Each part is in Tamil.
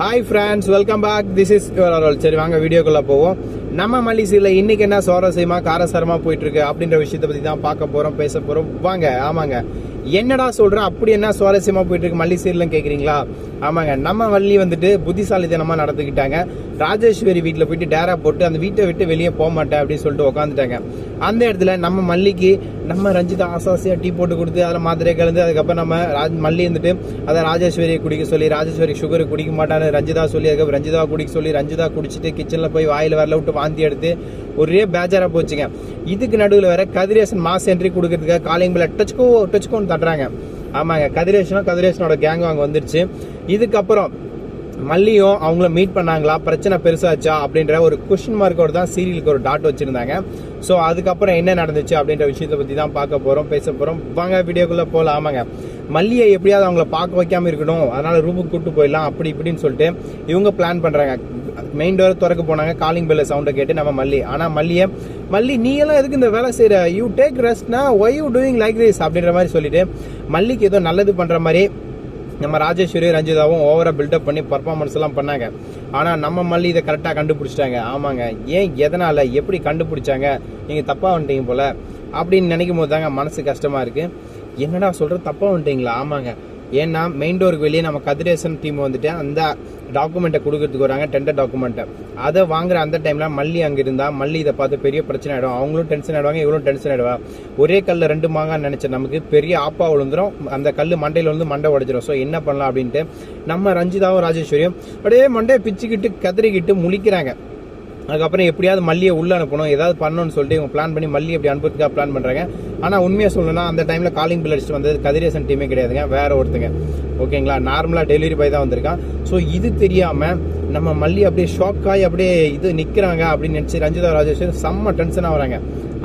Hi friends welcome back this is your சரி வாங்க வீடியோக்குள்ளே போவோம். நம்ம மலிசியில் இன்றைக்கி என்ன சுவாரஸ்யமாக காரசாரமாக போயிட்டுருக்கு அப்படின்ற விஷயத்தை பற்றி தான் பார்க்க போகிறோம் பேச போகிறோம் வாங்க ஆமாங்க. என்னடா சொல்கிறேன் அப்படி என்ன சுவாரஸ்யமாக போயிட்டுருக்கு மல்லிசீர்லாம் கேட்குறீங்களா ஆமாங்க. நம்ம வள்ளி வந்துட்டு புத்திசாலித்தனமாக நடந்துக்கிட்டாங்க. ராஜேஸ்வரி வீட்டில் போயிட்டு டேரா போட்டு அந்த வீட்டை விட்டு வெளியே போக மாட்டேன் அப்படின்னு சொல்லிட்டு உட்காந்துட்டாங்க அந்த இடத்துல நம்ம மல்லிக்கு நம்ம ரஞ்சிதா ஆசாசியாக டீ போட்டு கொடுத்து அதில் மாத்திரை கலந்து அதுக்கப்புறம் நம்ம ராஜ் மல்லி இருந்துட்டு அதை ராஜேஸ்வரியை குடிக்க சொல்லி ராஜேஸ்வரி சுகர் குடிக்க மாட்டான்னு ரஞ்சிதா சொல்லி அதுக்கப்புறம் ரஞ்சிதா குடிக்க சொல்லி ரஞ்சிதா குடிச்சிட்டு கிச்சனில் போய் வாயில் வரல விட்டு வாந்தி எடுத்து ஒரே பேஜாராக போச்சுங்க. இதுக்கு நடுவில் வேற கதிரேசன் மாஸ் என்ட்ரி கொடுக்கறதுக்காக காலிங் பில் டச்சுக்கோ டச்சுக்கோன்னு தட்டுறாங்க. ஆமாங்க கதிரேசனும் கதிரேசனோட கேங் அங்கே வந்துருச்சு. இதுக்கப்புறம் மல்லியும் அவங்கள மீட் பண்ணாங்களா? பிரச்சனை பெருசாச்சா? அப்படின்ற ஒரு கொஸ்டின் மார்க்கோட தான் சீரியலுக்கு ஒரு டாட் வச்சிருந்தாங்க. ஸோ அதுக்கப்புறம் என்ன நடந்துச்சு அப்படின்ற விஷயத்தை பற்றி தான் பார்க்க போகிறோம் பேச போகிறோம் வாங்க வீடியோக்குள்ளே போகலாம் ஆமாங்க மல்லியை எப்படியாவது அவங்கள பார்க்க வைக்காம இருக்கணும். அதனால் ரூமுக்கு கூப்பிட்டு போயிடலாம் அப்படி இப்படின்னு சொல்லிட்டு இவங்க பிளான் பண்ணுறாங்க மெயின் டோர் திறக்க போனாங்க. காலிங் பெல்ல சவுண்டை கேட்டு நம்ம மல்லி. ஆனால் மல்லியை மல்லி நீ எல்லாம் எதுக்கு இந்த வேலை செய்கிற you take ரெஸ்ட்னா why you doing like this அப்படின்ற மாதிரி சொல்லிட்டு மல்லிக்கு ஏதோ நல்லது பண்ணுற மாதிரி நம்ம ராஜேஸ்வரி ரஞ்சிதாவும் ஓவராக பில்டப் பண்ணி பர்ஃபார்மன்ஸ் எல்லாம் பண்ணாங்க. ஆனால் நம்ம மல்லி இதை கரெக்டாக கண்டுபிடிச்சிட்டாங்க. ஆமாங்க. ஏன் எதனால்? எப்படி கண்டுபிடிச்சாங்க? நீங்கள் தப்பாக வந்துட்டீங்க போல. அப்படின்னு நினைக்கும் போது தாங்க மனசு கஷ்டமாக இருக்குது என்னடா சொல்கிற தப்பாக வந்துட்டீங்களா? ஆமாங்க. ஏன்னா மெயின் டோருக்கு வெளியே நம்ம கதிரேசன் டீம் வந்துட்டு அந்த டாக்குமெண்ட்டை கொடுக்கறதுக்கு வராங்க டெண்டர் டாக்குமெண்ட்டை அதை வாங்குற அந்த டைம்ல மல்லி அங்க இருந்தா மல்லி இதை பார்த்து பெரிய பிரச்சனை ஆயிடும். அவங்களும் டென்ஷன் ஆயிடுவாங்க இவ்வளோ டென்ஷன் ஆயிடுவா. ஒரே கல்ல ரெண்டு மாங்கான்னு நினைச்ச நமக்கு பெரிய ஆப்பா விழுந்துரும் அந்த கல் மண்டையில வந்து மண்டை உடைச்சிரும் ஸோ என்ன பண்ணலாம் அப்படின்ட்டு நம்ம ரஞ்சிதாவும் ராஜேஸ்வரியும் அப்படியே மண்டையை பிச்சுக்கிட்டு கதறிக்கிட்டு முழிக்கிறாங்க. அதுக்கப்புறம் எப்படியாவது மல்லியை உள்ளே அனுப்பணும் ஏதாவது பண்ணணும்னு சொல்லிட்டு இவங்க பிளான் பண்ணி மல்லி எப்படி அனுப்புறதுக்காக பிளான் பண்ணுறாங்க ஆனால் உண்மையாக சொல்லணும்னா அந்த டைமில் காலிங் பில் அடிச்சுட்டு வந்தது கதிரேசன் டீமே கிடையாதுங்க வேற ஒருத்தங்க. ஓகேங்களா நார்மலாக டெலிவரி பாய் தான் வந்திருக்கான். ஸோ இது தெரியாமல் நம்ம மல்லி அப்படியே ஷாக் ஆகி அப்படியே இது நிற்கிறாங்க அப்படின்னு நினச்சி ரஞ்சிதா ராஜேஸ்வரி செம்ம டென்ஷனாக வராங்க.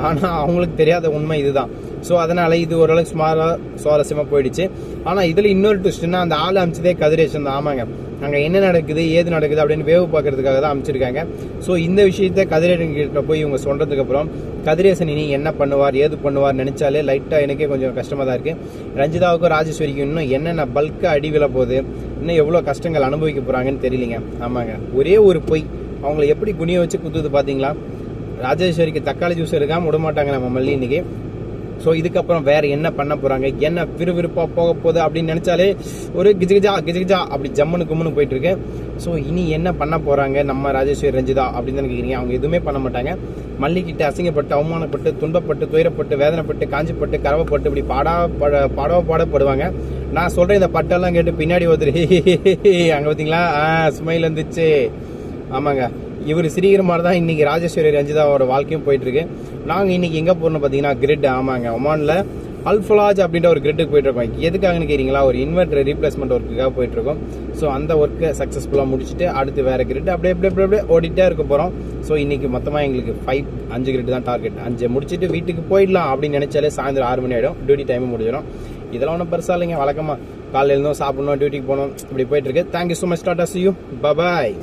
ஆனால் அவங்களுக்கு தெரியாத உண்மை இதுதான். ஸோ அதனால் இது ஓரளவுக்கு சுமாராக சுவாரஸ்யமாக போயிடுச்சு. ஆனால் இதில் இன்னொரு ட்விஸ்ட்னா அந்த ஆள் அமைச்சதே கதிரேசன் தான். ஆமாங்க. அங்கே என்ன நடக்குது ஏது நடக்குது அப்படின்னு வேவு பார்க்கறதுக்காக தான் அமைச்சிருக்காங்க. ஸோ இந்த விஷயத்த கதிரேசன் கிட்ட போய் இவங்க சொல்கிறதுக்கப்புறம் கதிரேசன் இனி என்ன பண்ணுவார் ஏது பண்ணுவார் நினச்சாலே லைட்டாக எனக்கே கொஞ்சம் கஷ்டமாக தான் இருக்குது ரஞ்சிதாவுக்கும் ராஜேஸ்வரிக்கும் இன்னும் என்னென்ன பல்காக அடி விழ போகுது இன்னும் எவ்வளோ கஷ்டங்கள் அனுபவிக்க போகிறாங்கன்னு தெரியலிங்க. ஆமாங்க. ஒரே ஒரு பொய். அவங்கள எப்படி குனிய வச்சு குத்துது பார்த்தீங்களா ராஜேஸ்வரிக்கு தக்காளி ஜூஸ் இருக்காமல் விடமாட்டாங்க நம்ம மல்லி இன்னைக்கு. ஸோ இதுக்கப்புறம் வேற என்ன பண்ண போறாங்க? என்ன விறுவிறுப்பாக போக போகுது அப்படின்னு நினைச்சாலே ஒரு கிஜிகிஜா கிஜிகிஜா அப்படி ஜம்முன்னு கும்முன்னு போயிட்டு இருக்கு ஸோ இனி என்ன பண்ண போறாங்க நம்ம ராஜேஸ்வரி ரஞ்சிதா அப்படின்னு தான் கேட்குறீங்க அவங்க எதுவுமே பண்ண மாட்டாங்க. மல்லிக்கிட்ட அசிங்கப்பட்டு அவமானப்பட்டு துன்பப்பட்டு துயரப்பட்டு வேதனைப்பட்டு காஞ்சிப்பட்டு கரவப்பட்டு இப்படி பாடா பட பாடவ பாடப்படுவாங்க. நான் சொல்ற இந்த பட்டெல்லாம் கேட்டு பின்னாடி ஒருத்தர் அங்கே பார்த்தீங்களா ஸ்மைல் இருந்துச்சு. ஆமாங்க. இவர் சிரிக்கிற மாதிரி தான் இன்னைக்கு ராஜேஸ்வரி ரஞ்சிதாவோட வாழ்க்கையும் போயிட்டு இருக்கு நாங்கள் இன்றைக்கி எங்கே போகிறோம்னு பார்த்தீங்கன்னா கிரிட் ஆமாங்க. ஒமானில் அல்ஃபலாஜ் அப்படின்ற ஒரு கிரிட்டுக்கு போயிட்டுருக்கோம் எதுக்காகன்னு கேட்குறீங்களா ஒரு இன்வெர்டர் ரீப்ளேஸ்மெண்ட் ஒர்க்குக்காக போயிட்டுருக்கோம் ஸோ அந்த ஒர்க்கை சக்ஸஸ்ஃபுல்லாக முடிச்சுட்டு அடுத்து வேறு கிரிட் அப்படியே அப்படியே அப்படியே அப்படியே ஓடிட்டே இருக்க போகிறோம் ஸோ இன்றைக்கி மொத்தமாக எங்களுக்கு ஃபைவ் அஞ்சு கிரிட் தான் டார்கெட் அஞ்சு முடிச்சுட்டு வீட்டுக்கு போயிடலாம் அப்படின்னு நினச்சாலே சாயந்தரம் ஆறு மணி ஆகிடும் டியூட்டி டைமும் முடிஞ்சிடும். இதெல்லாம் ஒன்றும் பெருசாக இல்லைங்க. வழக்கமாக காலையில் இருந்தோம் சாப்பிட்ணும் டியூட்டிக்கு போகணும் இப்படி போயிட்டுருக்கு thank you so much tata see you bye bye